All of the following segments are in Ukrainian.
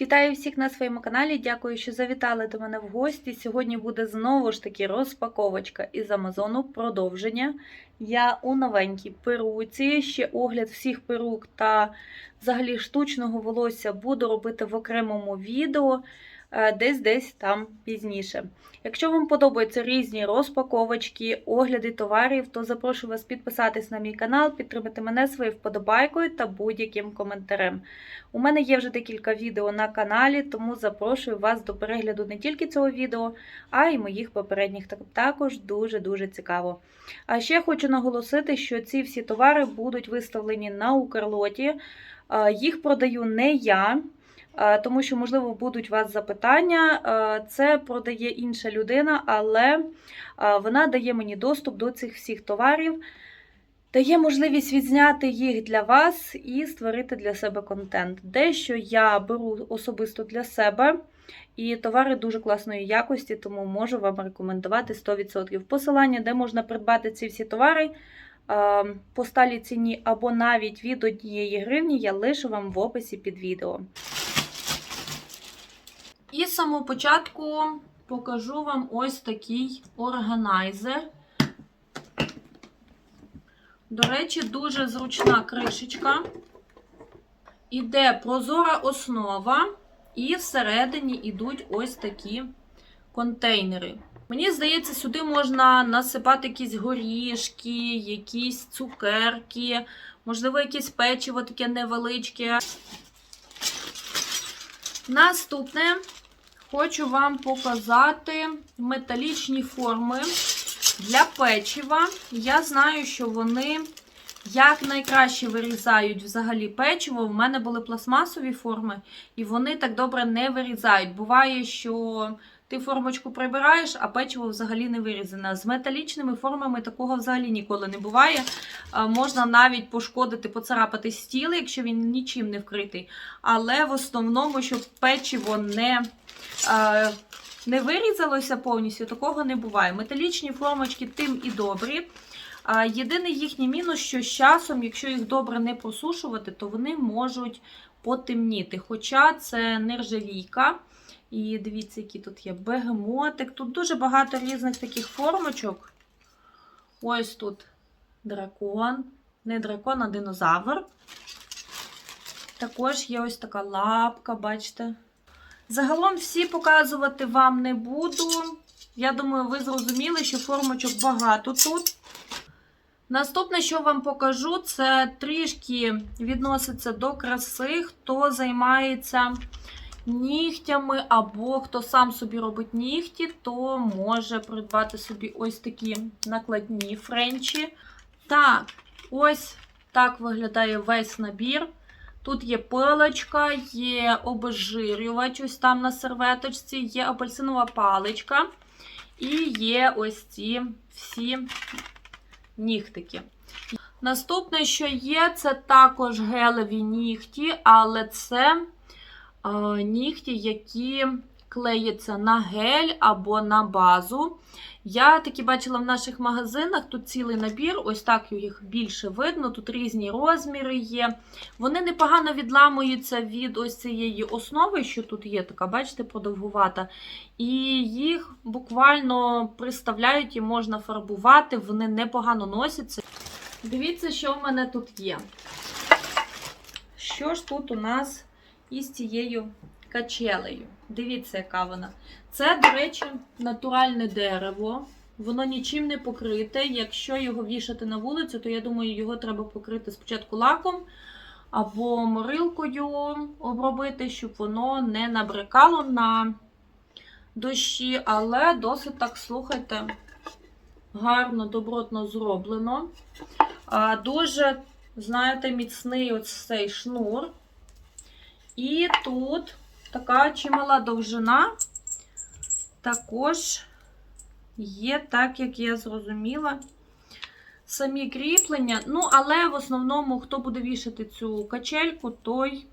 Вітаю всіх на своєму каналі. Дякую, що завітали до мене в гості. Сьогодні буде знову ж таки розпаковочка із Амазону. Продовження. Я у новенькій перуці. Ще огляд всіх перук та взагалі штучного волосся буду робити в окремому відео. Е, Десь десь там пізніше. Якщо вам подобаються різні розпаковочки, огляди товарів, то запрошую вас підписатись на мій канал, підтримати мене своєю вподобайкою та будь-яким коментарем. У мене є вже декілька відео на каналі, тому запрошую вас до перегляду не тільки цього відео, а й моїх попередніх. Також дуже-дуже цікаво. А ще хочу наголосити, що ці всі товари будуть виставлені на Укрлоті. Е, Їх продаю не я. Е, Тому що, можливо, будуть у вас запитання. Е, Це продає інша людина, але е, вона дає мені доступ до цих всіх товарів, дає можливість відзняти їх для вас і створити для себе контент. Дещо я беру особисто для себе, і товари дуже класної якості, тому можу вам рекомендувати 100%. Посилання, де можна придбати ці всі товари по сталій ціні або навіть від 1 гривні, я лишу вам в описі під відео. І з самого початку покажу вам ось такий органайзер. До речі, дуже зручна кришечка. Іде прозора основа, і всередині йдуть ось такі контейнери. Мені здається, сюди можна насипати якісь горішки, якісь цукерки, можливо, якесь печиво таке невеличке. Наступне хочу вам показати металічні форми для печива. Я знаю, що вони як найкраще вирізають взагалі печиво. В мене були пластмасові форми, і вони так добре не вирізають. Буває, що ти формочку прибираєш, а печиво взагалі не вирізане. З металічними формами такого взагалі ніколи не буває. Можна навіть пошкодити, поцарапати стіл, якщо він нічим не вкритий. Але в основному, щоб печиво не. Не вирізалося повністю, такого не буває. Металічні формочки тим і добрі. Єдиний їхній мінус, що з часом, якщо їх добре не просушувати, то вони можуть потемніти. Хоча це нержавійка. І дивіться, які тут є бегемотик. Тут дуже багато різних таких формочок. Ось тут дракон. Не дракон, а динозавр. Також є ось така лапка, бачите. Загалом всі показувати вам не буду. Я думаю, ви зрозуміли, що формочок багато тут. Наступне, що вам покажу, це трішки відноситься до краси, хто займається нігтями, або хто сам собі робить нігті, то може придбати собі ось такі накладні френчі. Так, ось так виглядає весь набір. Тут є пилочка, є обезжирювач, ось там на серветочці, є апельсинова паличка. І є ось ці всі нігтики. Наступне, що є, це також гелеві нігті, але це е, нігті, які клеяться на гель або на базу. Я такі бачила в наших магазинах, тут цілий набір, ось так їх більше видно, тут різні розміри є. Вони непогано відламуються від ось цієї основи, що тут є, така, бачите, продовгувата. І їх буквально приставляють і можна фарбувати, вони непогано носяться. Дивіться, що в мене тут є. Що ж тут у нас із цією качелею? Дивіться, яка вона. Це, до речі, натуральне дерево. Воно нічим не покрите. Якщо його вішати на вулицю, то я думаю, його треба покрити спочатку лаком або морилкою обробити, щоб воно не набрикало на дощі, але досить так, слухайте, гарно, добротно зроблено. А, Дуже, знаєте, міцний ось цей шнур. І тут така чимала довжина також є, так як я зрозуміла, самі кріплення. Ну, але в основному, хто буде вішати цю качельку, той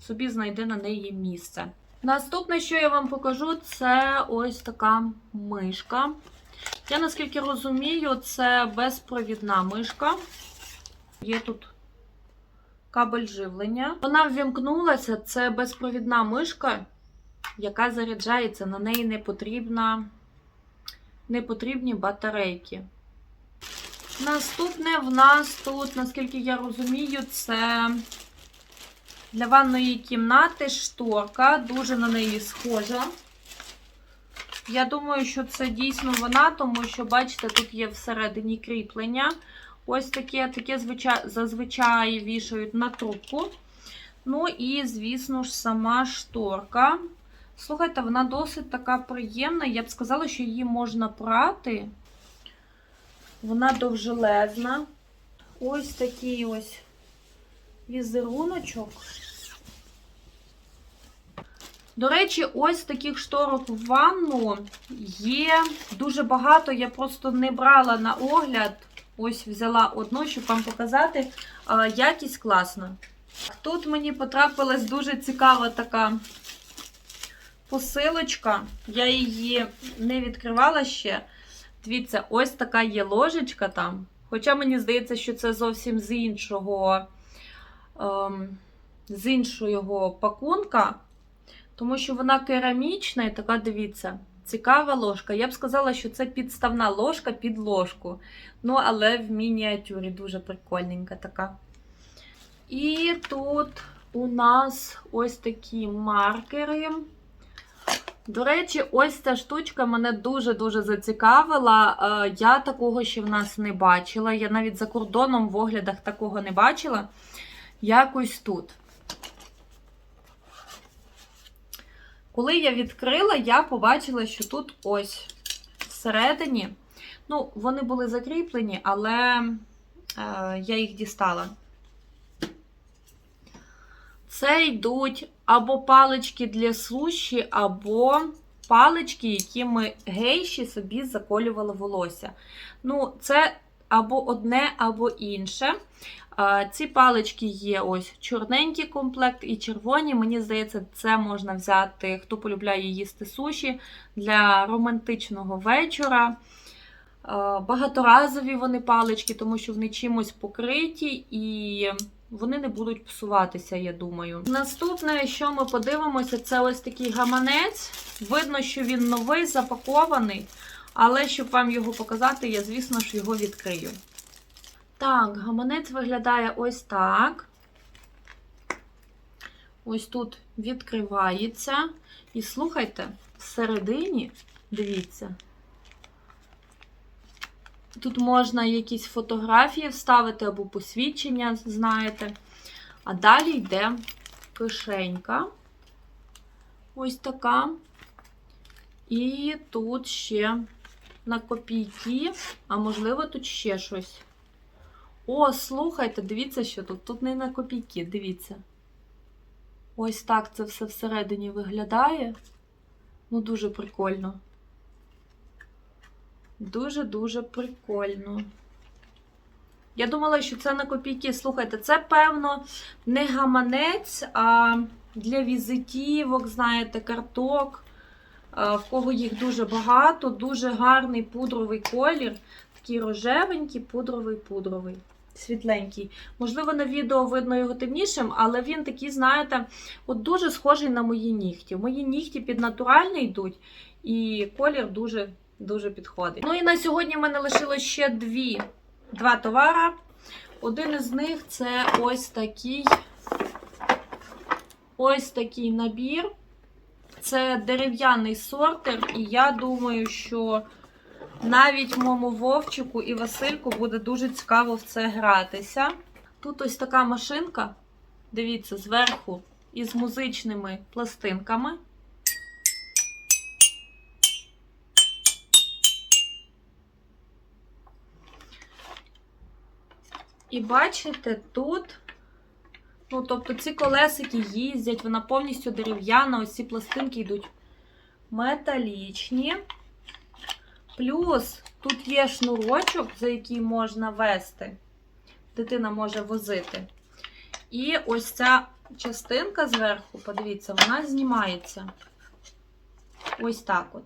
собі знайде на неї місце. Наступне, що я вам покажу, це ось така мишка. Я, наскільки розумію, це безпровідна мишка. Є тут кабель живлення. Вона ввімкнулася, це безпровідна мишка, яка заряджається, на неї не потрібна, не потрібні батарейки. Наступне в нас тут, наскільки я розумію, це для ванної кімнати шторка, дуже на неї схожа. Я думаю, що це дійсно вона, тому що, бачите, тут є всередині кріплення. Ось таке, таке звичай, зазвичай вішають на трубку. Ну і, звісно ж, сама шторка. Слухайте, вона досить така приємна. Я б сказала, що її можна прати. Вона довжелезна. Ось такий ось візеруночок. До речі, ось таких шторок в ванну є дуже багато. Я просто не брала на огляд. Ось взяла одну, щоб вам показати. Якість класна. Тут мені потрапилась дуже цікава така посилочка. Я її не відкривала ще. Дивіться, ось така є ложечка там. Хоча мені здається, що це зовсім з іншого, ем, з іншого пакунка. Тому що вона керамічна і така, дивіться, цікава ложка. Я б сказала, що це підставна ложка під ложку. Ну, але в мініатюрі дуже прикольненька така. І тут у нас ось такі маркери. До речі, ось ця штучка мене дуже-дуже зацікавила. Е, Я такого ще в нас не бачила. Я навіть за кордоном в оглядах такого не бачила. Якось тут. Коли я відкрила, я побачила, що тут ось всередині. Ну, вони були закріплені, але е, я їх дістала. Це йдуть або палички для суші, або палички, якими гейші собі заколювали волосся. Ну, це або одне, або інше. Ці палички є ось чорненький комплект і червоні. Мені здається, це можна взяти, хто полюбляє їсти суші для романтичного вечора. Багаторазові вони палички, тому що вони чимось покриті і вони не будуть псуватися, я думаю. Наступне, що ми подивимося, це ось такий гаманець. Видно, що він новий, запакований, але щоб вам його показати, я, звісно ж, його відкрию. Так, гаманець виглядає ось так. Ось тут відкривається. І слухайте, всередині, дивіться, тут можна якісь фотографії вставити або посвідчення, знаєте. А далі йде кишенька. Ось така. І тут ще на копійки, а можливо, тут ще щось. О, слухайте, дивіться, що тут. Тут не на копійки, дивіться. Ось так це все всередині виглядає. Ну, дуже прикольно. Дуже-дуже прикольно. Я думала, що це на копійки. Слухайте, це, певно, не гаманець, а для візитівок, знаєте, карток. В кого їх дуже багато, дуже гарний пудровий колір. Такий рожевенький, пудровий, пудровий, світленький. Можливо, на відео видно його темнішим, але він такий, знаєте, от дуже схожий на мої нігті. Мої нігті під натуральний йдуть, і колір дуже дуже підходить. Ну і на сьогодні в мене лишилось ще дві, два товари. Один із них це ось такий ось такий набір. Це дерев'яний сортер, і я думаю, що навіть моєму Вовчику і Васильку буде дуже цікаво в це гратися. Тут ось така машинка, дивіться, зверху із музичними пластинками. І бачите, тут, ну, тобто ці колесики їздять, вона повністю дерев'яна, ось ці пластинки йдуть металічні. Плюс тут є шнурочок, за який можна вести, дитина може возити. І ось ця частинка зверху, подивіться, вона знімається. Ось так от.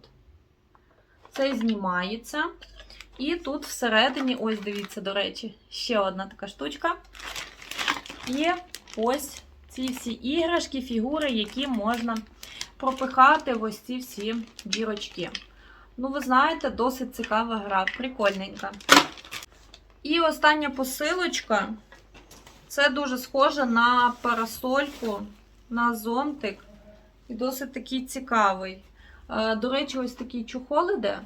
Це знімається. І тут всередині, ось дивіться, до речі, ще одна така штучка. І ось ці всі іграшки, фігури, які можна пропихати в ось ці всі дірочки. Ну, ви знаєте, досить цікава гра, прикольненька. І остання посилочка. Це дуже схоже на парасольку, на зонтик. І досить такий цікавий. Е, До речі, ось такий чохол іде.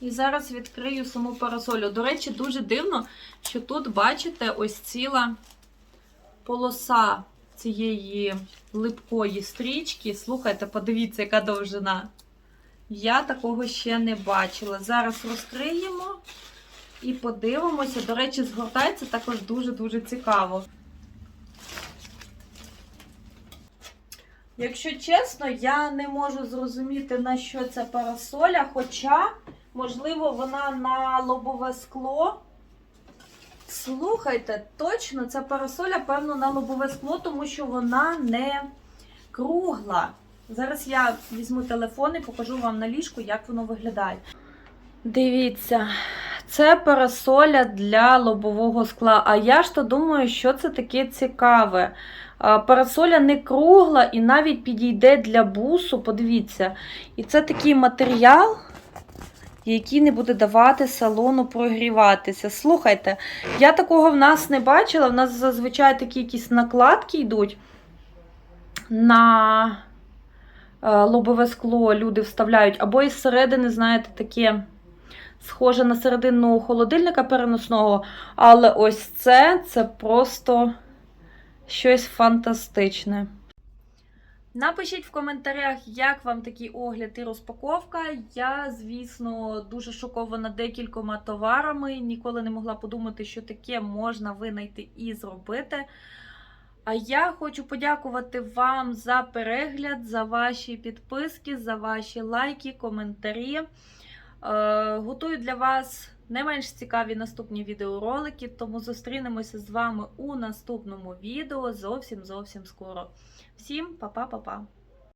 І зараз відкрию саму парасолю. До речі, дуже дивно, що тут, бачите, ось ціла полоса цієї липкої стрічки. Слухайте, подивіться, яка довжина. Я такого ще не бачила. Зараз розкриємо і подивимося. До речі, згортається також дуже-дуже цікаво. Якщо чесно, я не можу зрозуміти, на що ця парасоля, хоча, можливо, вона на лобове скло. Слухайте, точно, ця парасоля, певно, на лобове скло, тому що вона не кругла. Зараз я візьму телефон і покажу вам на ліжку, як воно виглядає. Дивіться, це парасоля для лобового скла. А я ж то думаю, що це таке цікаве. Парасоля не кругла і навіть підійде для бусу. Подивіться. І це такий матеріал, який не буде давати салону прогріватися. Слухайте, я такого в нас не бачила. В нас зазвичай такі якісь накладки йдуть на лобове скло. Люди вставляють, або із середини, знаєте, таке. Схоже на середину холодильника переносного, але ось це це просто щось фантастичне. Напишіть в коментарях, як вам такий огляд і розпаковка. Я, звісно, дуже шокована декількома товарами. Ніколи не могла подумати, що таке можна винайти і зробити. А я хочу подякувати вам за перегляд, за ваші підписки, за ваші лайки, коментарі. Е, Готую для вас не менш цікаві наступні відеоролики, тому зустрінемося з вами у наступному відео зовсім зовсім скоро. Всім па-па-па-па!